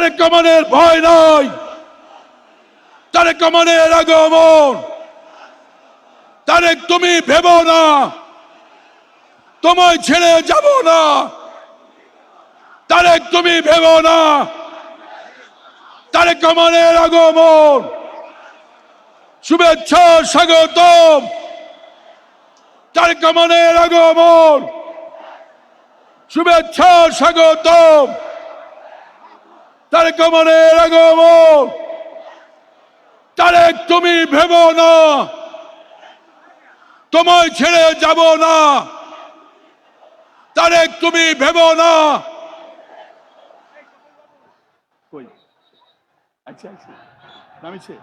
তারেক কামানের ভয় নাই। তারেক কামানের আগমন। তারেক, তুমি ভেব না। তোমায় ছেড়ে যাব না। তারেক, তুমি ভেব না। তারেক কামানের আগমন। শুভেচ্ছা, স্বাগতম। তারেক কামানের আগমন। শুভেচ্ছা, স্বাগতম। তারেক কামানের আগমন। তারেক, তুমি ভেব না। তোমায় ছেড়ে যাব না। তারেক, তুমি ভেব না। আচ্ছা আচ্ছা। নামিছে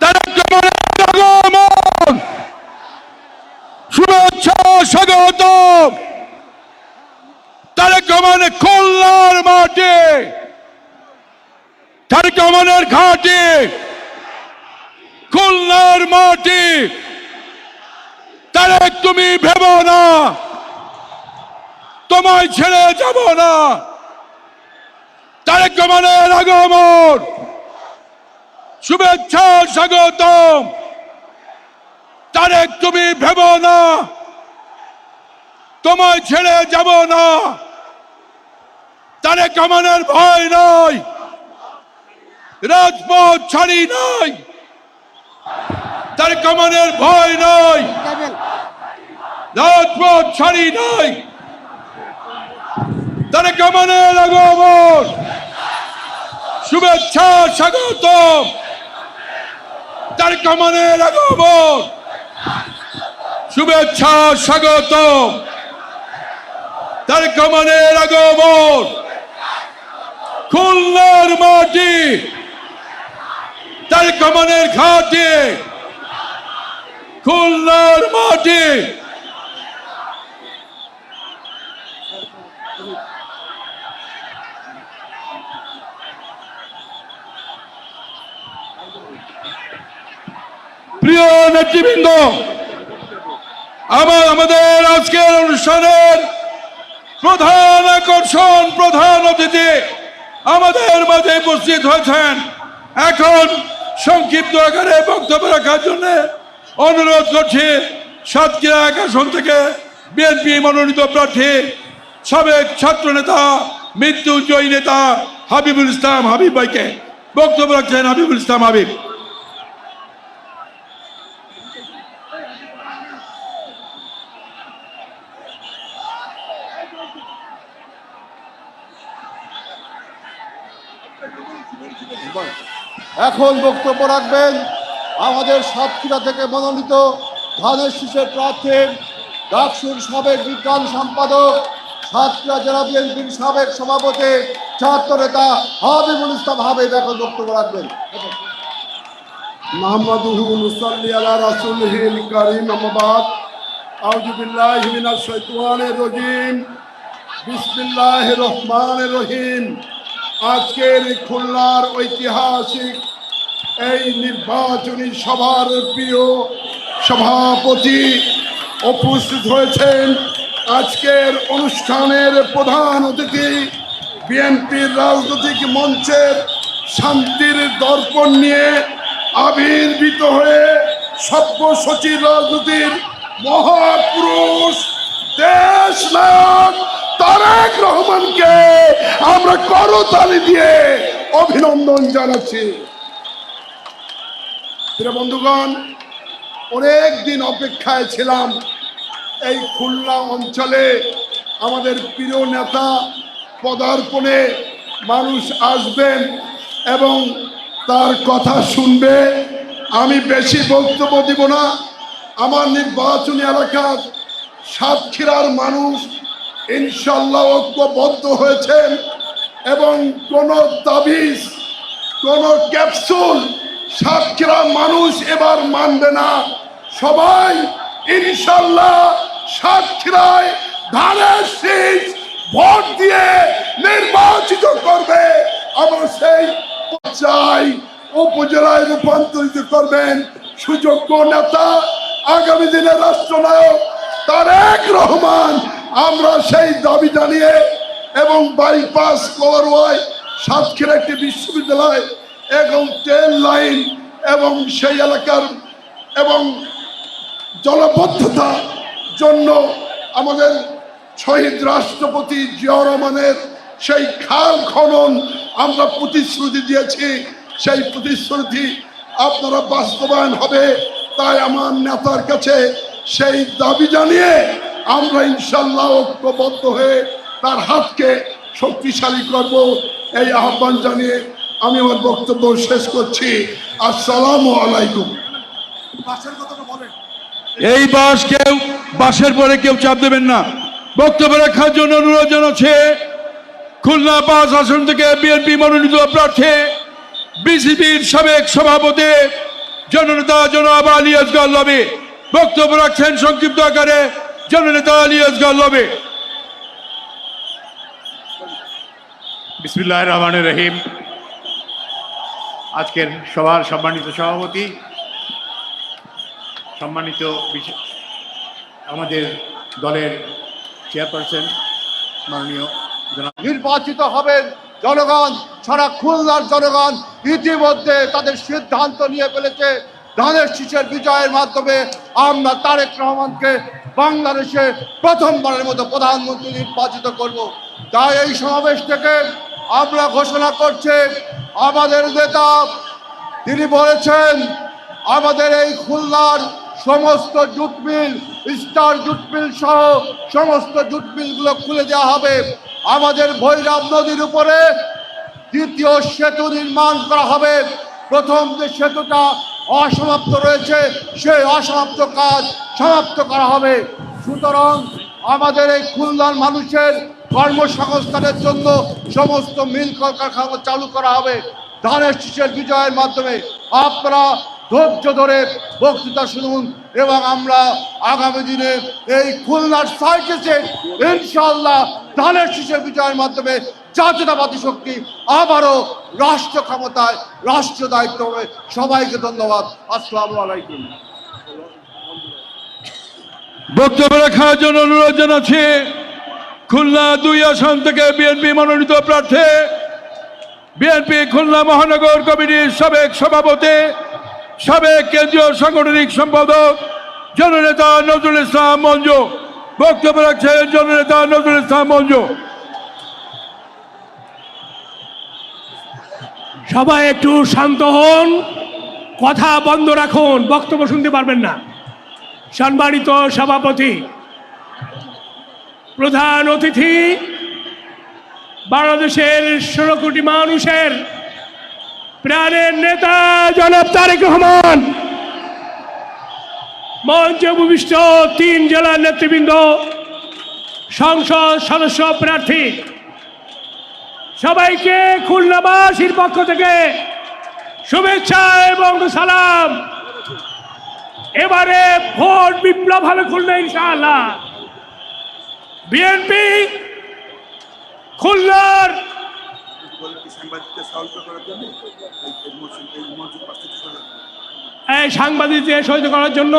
তারেক কামানের আগমন শুভেচ্ছা স্বাগতম তারেক কামানের খুলনার মাঠে কামানের ঘাটে। খুলনার মাটি। তারেক, তুমি ভেব না। তোমায় ছেড়ে যাব না। তারেক কামানের আগমন। শুভেচ্ছা, স্বাগতম। তারেক, তুমি ভেব না। তোমায় ছেড়ে যাব না। তারেক কামানের ভয় নাই। রাজপথ ছাড়ি নাই। তারেক কামানের ভয় নাই। রাজপথ ছাড়ি নাই। তারেক কামানের আগমন। শুভেচ্ছা স্বাগতম। তার কামানের আগমন। শুভেচ্ছা স্বাগতম। তার কামানের আগমন। খুলনার মাটি। তার কামানের ঘাটে, খুলনার মাটি প্রিয় নেতৃবৃন্দ আমার আমাদের আজকের অনুষ্ঠানের প্রধান আকর্ষণ, প্রধান অতিথি আমাদের মাঝে উপস্থিত হয়েছেন। এখন সংক্ষিপ্ত আকারে বক্তব্য রাখার জন্য অনুরোধ করছি সাতক্ষীরা এক আসন থেকে বিএনপি মনোনীত প্রার্থী, সাবেক ছাত্র নেতা মৃত্যুজয়ী নেতা হাবিবুল ইসলাম হাবিব ভাইকে। বক্তব্য রাখছেন হাবিবুল ইসলাম হাবিব। এখন বক্তব্য রাখবেন আমাদের সাতক্ষীরা থেকে মনোনীত ধানের শীষের প্রার্থী, ডাকসুর সাবেক বিজ্ঞান সম্পাদক, সাতক্ষীরা জেলা বিএনপির সাবেক সভাপতি, ছাত্র নেতা হাবিবুল ইসলাম হাবিব এখন বক্তব্য রাখবেন। রাজীম। বিসমিল্লাহির রহমানির রহিম। আজকের খুলনার ঐতিহাসিক এই নির্বাচনী সভার প্রিয় সভাপতি উপস্থিত হয়েছেন আজকের অনুষ্ঠানের প্রধান অতিথি বিএনপির রাজনৈতিক মঞ্চের শান্তির দর্পণ নিয়ে আবির্ভূত হয়ে সভ্যসচির রাজনীতির মহাপুরুষ দেশ নায়ক তারেক রহমানকে আমরা করতালি দিয়ে অভিনন্দন জানাচ্ছি। প্রিয় বন্ধুগণ অনেক দিন অপেক্ষায় ছিলাম এই খুলনা অঞ্চলে। আমাদের প্রিয় নেতা পদার্পণে মানুষ আসবেন এবং তার কথা শুনবে। আমি বেশি বক্তব্য দিব না। আমার নির্বাচনী এলাকার সাতক্ষীরার মানুষ ইনশাল্লাহ ঐক্যবদ্ধ হয়েছেন এবং কোনো তাবিজ, কোনো ক্যাপসুল সাতক্ষীরা মানুষ এবার মানবে না। সবাই ইনশাল্লাহ সাতক্ষীরায় ধানের শীষ ভোট দিয়ে নির্বাচিত করবে। আমরা সেই চাই উপজেলায় রূপান্তরিত করবেন সুযোগ্য নেতা, আগামী দিনের রাষ্ট্রনায়ক তারেক রহমান। আমরা সেই দাবি জানিয়ে এবং বাইপাস কলারওয়াই সাতক্ষীরা একটি বিশ্ববিদ্যালয় এবং ট্রেন লাইন এবং সেই এলাকার এবং জলবদ্ধতা জন্য আমাদের শহীদ রাষ্ট্রপতি জিয়া রহমানের সেই খাল খনন আমরা প্রতিশ্রুতি দিয়েছি। সেই প্রতিশ্রুতি আপনারা বাস্তবায়ন হবে তাই আমার নেতার কাছে সেই দাবি জানিয়ে আমরা ইনশাল্লাহ ঐক্যবদ্ধ হয়ে তার হাতকে শক্তিশালী করব। এই আহ্বান জানিয়ে আমি আমার বক্তব্য শেষ করছি। আসসালাম আলাইকুম। এই বাস কেউ বাসের পরে কেউ চাপ দেবেন না। বক্তব্য রাখার জন্য অনুরোধ জানাচ্ছে খুলনা পাঁচ আসন থেকে বিএনপি মনোনীত প্রার্থী বিসিবির সাবেক সভাপতি জননেতা জনাব আলী আসগর লবে। বক্তব্য রাখছেন সংক্ষিপ্ত আকারে জননেতা আলী আসগর লবে। বিসমুল্লাহ রহমান রহিম। আজকের সভার সম্মানিত সভাপতি, সম্মানিত আমাদের দলের চেয়ারপারসন, মাননীয় নির্বাচিত হবেন জনগণ, সারা খুলনার জনগণ ইতিমধ্যে তাদের সিদ্ধান্ত নিয়ে ফেলেছে। ধানের শীষের বিজয়ের মাধ্যমে আমরা তারেক রহমানকে বাংলাদেশে প্রথমবারের মতো প্রধানমন্ত্রী নির্বাচিত করব। তাই এই সমাবেশ থেকে আমরা ঘোষণা করছি, আমাদের নেতা তিনি বলেছেন, আমাদের এই খুলনার সমস্ত jute mill, star jute mill সহ সমস্ত জুট মিলগুলো খুলে দেওয়া হবে। আমাদের ভৈরব নদীর উপরে দ্বিতীয় সেতু নির্মাণ করা হবে। প্রথম যে সেতুটা অসমাপ্ত রয়েছে, সেই অসমাপ্ত কাজ সমাপ্ত করা হবে। সুতরাং আমাদের এই খুলনার মানুষের কর্মসংস্থানের জন্য সমস্ত মিল কলকারখানা চালু করা হবে। ধানের শীষের বিজয়ের মাধ্যমে আপনারা ধৈর্য ধরে বক্তৃতা শুনুন এবং আমরা আগামী দিনে এই খুলনার সাইকেসে ইনশাল্লাহ ধানের শীষের বিজয়ের মাধ্যমে জাতীয়তাবাদী শক্তি আবারও রাষ্ট্র ক্ষমতায় রাষ্ট্র দায়িত্ব হবে। সবাইকে ধন্যবাদ। আসসালামু আলাইকুম। বক্তব্য রাখার জন্য অনুরোধ জানাচ্ছি খুলনা দুই আসন থেকে বিএনপি মনোনীত প্রার্থী। বিএনপি খুলনা মহানগর কমিটির সাবেক সভাপতি, সাবেক কেন্দ্রীয় সাংগঠনিক সম্পাদক, জননেতা নজরুল ইসলাম মঞ্জু। বক্তব্য রাখছেন জননেতা নজরুল ইসলাম মঞ্জু। সবাই একটু শান্ত হন, কথা বন্ধ রাখুন, বক্তব্য শুনতে পারবেন না। সম্মানিত সভাপতি প্রধান অতিথি বাংলাদেশের ষোলো কোটি মানুষের প্রাণের নেতা জনাব তারেক রহমান। মঞ্চে ভূমিষ্ঠ তিন জেলার নেতৃবৃন্দ, সংসদ সদস্য প্রার্থী। সবাইকে খুলনাবাসীর পক্ষ থেকে শুভেচ্ছা এবং সালাম। এবারে ভোট বিপ্লব হবে খুলনা, ইনশাআল্লাহ। বিএনপি খুলনার এই সাংবাদিকদের সহিত করার জন্য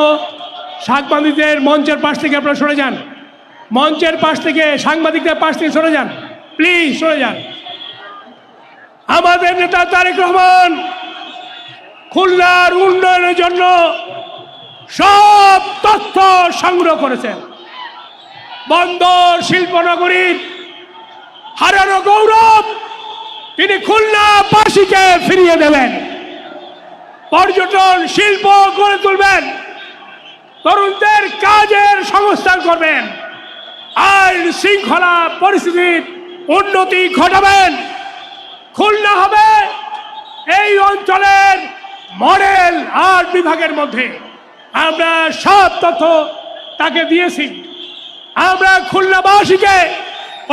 সাংবাদিকদের মঞ্চের পাশ থেকে আপনারা সরে যান। মঞ্চের পাশ থেকে সাংবাদিকদের পাশ থেকে সরে যান। প্লিজ সরে যান। আমাদের নেতা তারেক রহমান খুলনার উন্নয়নের জন্য সব তথ্য সংগ্রহ করেছেন। বন্দর শিল্পনগরীর হারানো গৌরব, তিনি খুলনা খুলনাবাসীকে ফিরিয়ে দেবেন। পর্যটন শিল্প গড়ে তুলবেন। তরুণদের কাজের সংস্থান করবেন। আইন শৃঙ্খলা পরিস্থিতির উন্নতি ঘটাবেন। খুলনা হবে এই অঞ্চলের মডেল আর্ট বিভাগের মধ্যে। আমরা সব তথ্য তাকে দিয়েছি। আমরা খুলনাবাসীকে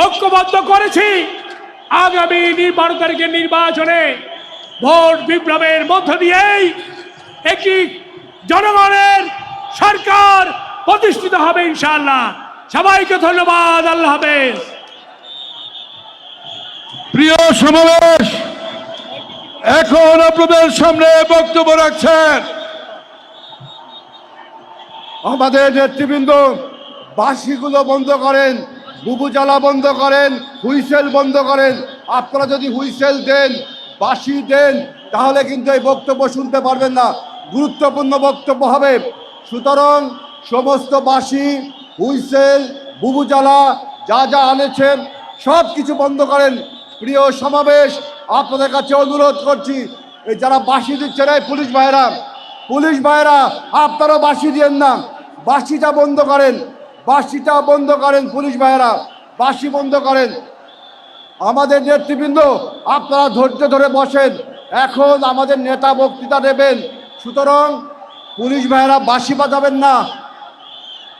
ঐক্যবদ্ধ করেছি আগামী বারো তারিখের নির্বাচনে ভোট বিপ্লবের মধ্য দিয়েই একটি জনগণের সরকার প্রতিষ্ঠিত হবে ইনশাল্লাহ সবাইকে ধন্যবাদ, আল্লাহ হাফেজ। প্রিয় সমাবেশ, এখন আপনাদের সামনে বক্তব্য রাখছেন আমাদের নেতৃবৃন্দ বাঁশিগুলো বন্ধ করেন বুবু জ্বালা বন্ধ করেন, হুইসেল বন্ধ করেন। আপনারা যদি হুইসেল দেন, বাঁশি দেন, তাহলে কিন্তু এই বক্তব্য শুনতে পারবেন না। গুরুত্বপূর্ণ বক্তব্য হবে, সুতরাং সমস্ত বাঁশি, হুইসেল বুবু জ্বালা যা যা আনেছেন, সব কিছু বন্ধ করেন। প্রিয় সমাবেশ, আপনাদের কাছে অনুরোধ করছি, এই যারা বাঁশি দিচ্ছেন, এই পুলিশ ভাইরা পুলিশ ভাইরা আপনারাও বাঁশি দিয়েন না। বাঁশিটা বন্ধ করেন। বাঁশিটা বন্ধ করেন পুলিশ ভাইয়েরা বাসি বন্ধ করেন। আমাদের নেতৃবৃন্দ, আপনারা ধৈর্য ধরে বসেন। এখন আমাদের নেতা বক্তৃতা দেবেন। সুতরাং পুলিশ ভাইরা বাঁশি বাজাবেন না।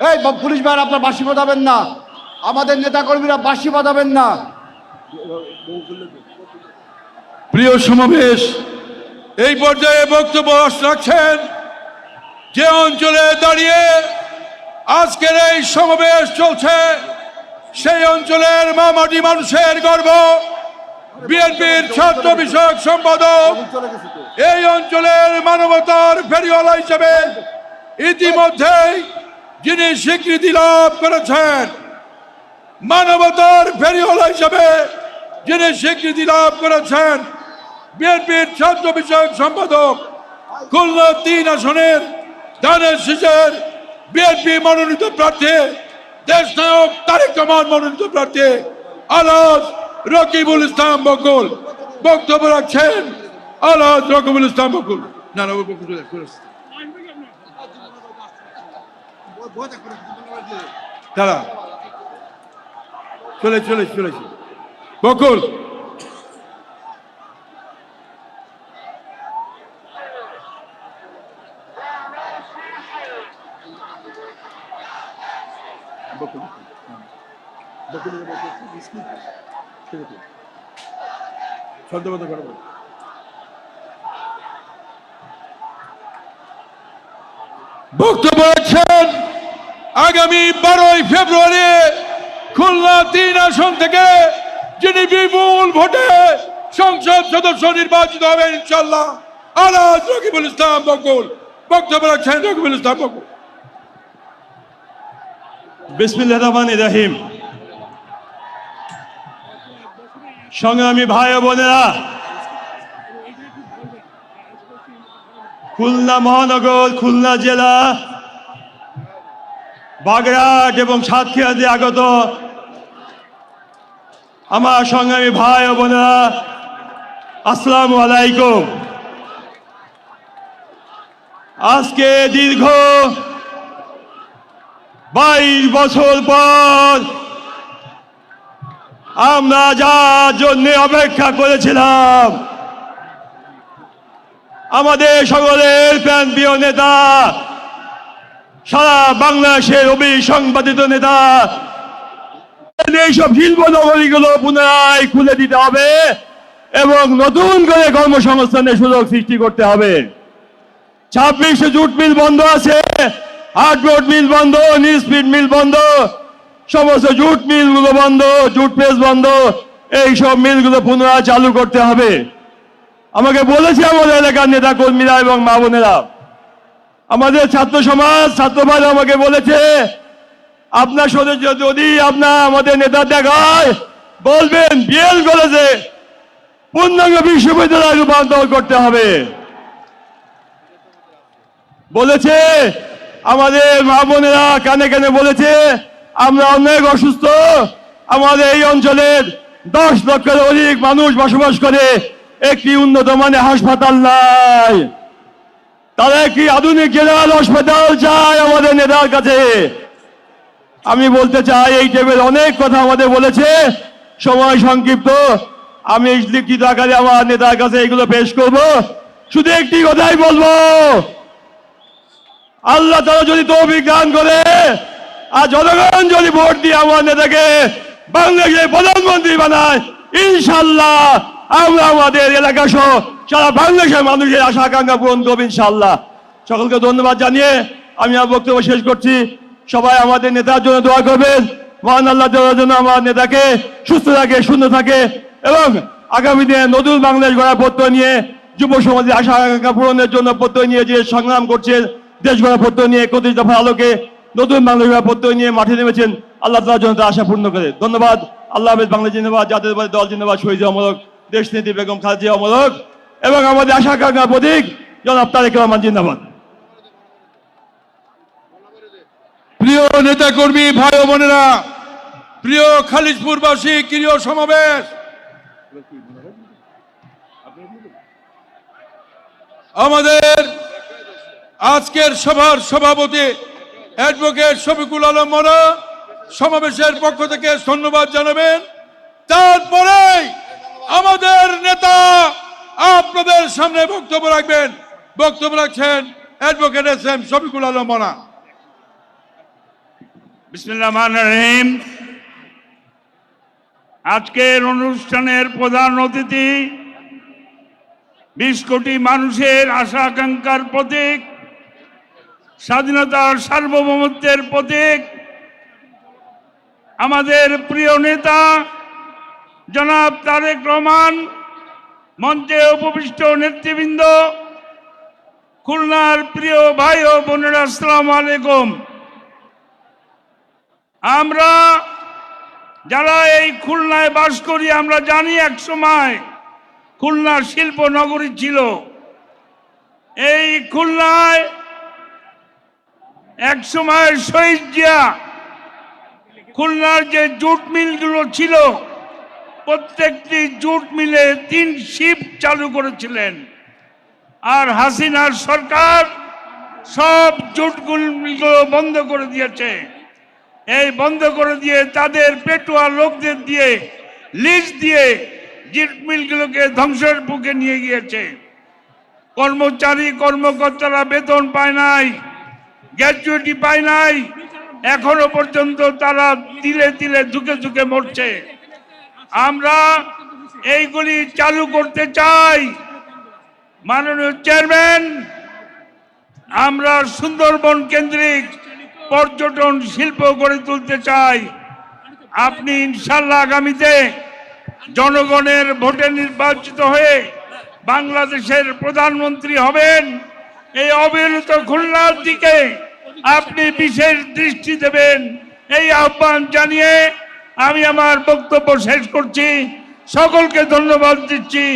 এই পুলিশ ভাইরা আপনারা বাঁশি বাজাবেন না। আমাদের নেতাকর্মীরা বাঁশি বাজাবেন না। প্রিয় সমাবেশ, এই পর্যায়ে বক্তব্য রাখছেন যে অঞ্চলে দাঁড়িয়ে আজকের এই সমাবেশ চলছে সেই অঞ্চলের মামাটি মানুষের গর্ব বিএনপির ছাত্র বিষয়ক সম্পাদক। এই অঞ্চলের মানবতার ফেরিওয়ালা হিসেবে ইতিমধ্যেই যিনি স্বীকৃতি লাভ করেছেন, মানবতার ফেরিওয়ালা হিসেবে যিনি স্বীকৃতি লাভ করেছেন, বিএনপির ছাত্র বিষয়ক সম্পাদক খুলনা তিন আসনের ধানের শীষের বিএনপি মনোনীত প্রার্থী, দেশ নায়ক তারেক রহমান মনোনীত প্রার্থী আলাদ রকিবুল ইসলাম বকুল। বক্তব্য রাখছেন আলাদ রকিবুল ইসলাম বকুল। না না বকুল চলে চলে আসছে। দাঁড়া বক্তব্য রাখছেন আগামী বারোই ফেব্রুয়ারি খুলনা তিন আসন থেকে যিনি বিপুল ভোটে সংসদ সদস্য নির্বাচিত হবেন ইনশাল্লাহ আলাদ রকিবুল ইসলাম বকুল। বক্তব্য রাখছেন রকিবুল ইসলাম বকুল। বিসমিল্লাহ রহমান রাহিম। সংগ্রামী ভাই বোনেরা, খুলনা মহানগর, খুলনা জেলা বাগড়াট এবং সাতক্ষীরা দিয়ে আগত আমার সংগ্রামী ভাই বোনেরা, আসসালামু আলাইকুম। আজকে দীর্ঘ বাইশ বছর পর আমরা যার জন্য অপেক্ষা করেছিলাম, আমাদের সকলের প্রাণ প্রিয় নেতা, সারা বাংলাদেশের অবিসংবাদিত নেতা, এইসব শিল্প নগরীগুলো পুনরায় খুলে দিতে হবে এবং নতুন করে কর্মসংস্থানের সুযোগ সৃষ্টি করতে হবে। ছাব্বিশে জুট মিল বন্ধ আছে। হার্ডবোর্ড মিল বন্ধ নিউজপিড মিল বন্ধ, সমস্ত জুট মিলগুলো বন্ধ, জুট প্রেস বন্ধ এই সব মিলগুলো পুনরায় চালু করতে হবে। আমাকে বলেছে আমাদের এলাকার নেতা কর্মীরা এবং মা বোনেরা। আমাদের ছাত্র সমাজ, ছাত্র ভাই আমাকে বলেছে, আপনার সাথে যদি আপনার, আমাদের নেতা দেখায়, বলবেন, বিএল কলেজে পূর্ণাঙ্গ বিশ্ববিদ্যালয় রূপান্তর করতে হবে। বলেছে আমাদের মা বোনেরা কানে কানে বলেছে, আমরা অনেক অসুস্থ। আমাদের এই অঞ্চলের দশ লক্ষের অধিক মানুষ বসবাস করে। একটি উন্নত মানের হাসপাতাল নাই। তারা একটি আধুনিক জেনারেল হাসপাতাল চায় আমাদের নেতার কাছে। আমি বলতে চাই, এই টেবিল অনেক কথা আমাদের বলেছে। সময় সংক্ষিপ্ত। আমি লিখিত আকারে আমার নেতার কাছে এগুলো পেশ করব। শুধু একটি কথাই বলব আল্লাহ তারা যদি তৌফিক দান করে, আর জনগণ যদি ভোট দিয়ে আমার নেতাকে বাংলাদেশের প্রধানমন্ত্রী বানায় ইনশাল্লাহ আমরা আমাদের এলাকা সহ সারা বাংলাদেশের মানুষের আশা আকাঙ্ক্ষা পূরণ করব ইনশাল্লাহ সকলকে ধন্যবাদ জানিয়ে আমি আমার বক্তব্য শেষ করছি। সবাই আমাদের নেতার জন্য দোয়া করবেন। মহান আল্লাহ দেওয়ার জন্য আমার নেতাকে সুস্থ থাকে, সুন্দর থাকে এবং আগামী দিনে নতুন বাংলাদেশ গড়ার প্রত্যয় নিয়ে যুব সমাজের আশা আকাঙ্ক্ষা পূরণের জন্য প্রত্যয় নিয়ে যে সংগ্রাম করছে দেশ প্রত্যয় নিয়ে একত্রিশ দফার আলোকে নতুন বাংলা প্রত্যয় নিয়ে মাঠে নেমেছেন আল্লাহ তালার জন্য আশা পূর্ণ করে। ধন্যবাদ। আল্লাহ হাফেজ বাংলা জিন্দাবাদ জাতীয়তাবাদী দল জিন্দাবাদ, শহীদ অমলক দেশ নেত্রী বেগম খালেদা অমলক এবং আমাদের আশা আকাঙ্ক্ষা প্রতীক জনাব তারেক রহমান জিন্দাবাদ। প্রিয় নেতা কর্মী ভাই বোনেরা, প্রিয় খালিশপুরবাসী প্রিয় সমাবেশ। আমাদের আজকের সভার সভাপতি অ্যাডভোকেট শফিকুল আলম মোনা সমাবেশের পক্ষ থেকে ধন্যবাদ জানাবেন। তারপরে আমাদের নেতা আপনাদের সামনে বক্তব্য রাখবেন। বক্তব্য রাখছেন advocate S M Shafiqul Alam বিসমিল্লাহ রহিম। আজকের অনুষ্ঠানের প্রধান অতিথি বিশ কোটি মানুষের আশা আকাঙ্ক্ষার প্রতীক স্বাধীনতার সার্বভৌমত্বের প্রতীক। আমাদের প্রিয় নেতা, জনাব তারেক রহমান, মঞ্চে উপবিষ্ট নেতৃবৃন্দ, খুলনার প্রিয় ভাই ও বোনেরা, আসসালামু আলাইকুম। আমরা যারা এই খুলনায় বাস করি, আমরা জানি এক সময় খুলনা শিল্প নগরী ছিল। এই খুলনায় এক সময় শহীদ জিয়া খুলনার যে জুট মিলগুলো ছিল, প্রত্যেকটি জুট মিলে তিন শিফট চালু করেছিলেন। আর হাসিনার সরকার সব জুটগুলো বন্ধ করে দিয়েছে। এই বন্ধ করে দিয়ে তাদের পেটুয়া লোকদের দিয়ে, লিজ দিয়ে জিট মিলগুলোকে ধ্বংসের বুকে নিয়ে গিয়েছে। কর্মচারী, কর্মকর্তারা বেতন পায় নাই। গ্র্যাচুইটি পায় নাই। এখনও পর্যন্ত তারা তিলে তিলে ঝুঁকে ঝুঁকে মরছে। আমরা এইগুলি চালু করতে চাই। মাননীয় চেয়ারম্যান, আমরা সুন্দরবন কেন্দ্রিক পর্যটন শিল্প গড়ে তুলতে চাই। আপনি ইনশাল্লাহ আগামীতে জনগণের ভোটে নির্বাচিত হয়ে বাংলাদেশের প্রধানমন্ত্রী হবেন। এই অবিরত খুলনার দিকে আপনি বিশেষ দৃষ্টি দেবেন। এই আহ্বান জানিয়ে আমি আমার বক্তব্য শেষ করছি। সকলকে ধন্যবাদ দিচ্ছি।